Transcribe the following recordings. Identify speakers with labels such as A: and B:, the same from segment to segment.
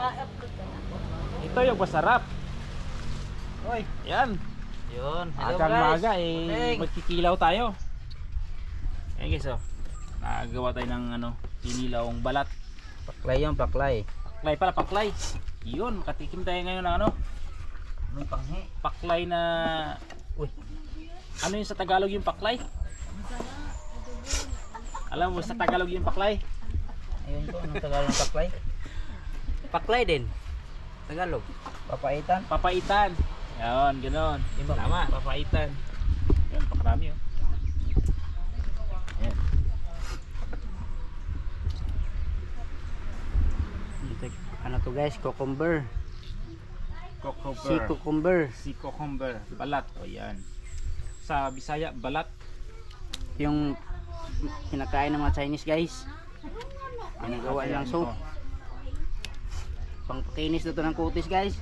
A: Pa-upload ka na.
B: Ito yung masarap.
C: Oy,
B: Yan.
C: yun. Hello
B: Agang
C: guys.
B: maga eh,
C: Morning.
B: magkikilaw tayo. Ayan guys oh. Nagawa tayo ng ano, inilawang balat.
C: Paklay yun, paklay.
B: Paklay pala, paklay. Yun, katikim tayo ngayon ng ano,
C: Anong panghi?
B: paklay na... Uy. Ano yung sa Tagalog yung paklay? Alam mo sa Tagalog yung paklay?
C: Ayun ko, anong Tagalog ng paklay? Paklay din. Tagalog. Papaitan.
B: Papaitan. Yan, ganoon.
C: Iba.
B: Tama, papaitan. Yan, pakarami oh. Yan.
C: Ito, ano to guys, cucumber.
B: Cucumber.
C: Si cucumber.
B: Si cucumber. Balat. O yan. Sa Bisaya, balat.
C: Yung kinakain ng mga Chinese guys. Ginagawa
B: Ayan,
C: lang
B: pang
C: pakinis na to ng kutis guys.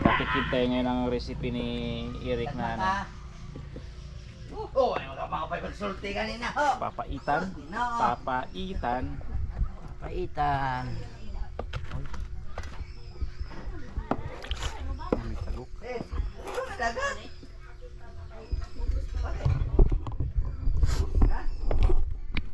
B: Pakikip tayo ngayon ng recipe ni Eric na ano?
D: Oh, ay wala mga pagkonsulti kanina
B: Papaitan.
D: Papaitan.
B: Papaitan.
C: Ay, may tagok Eh,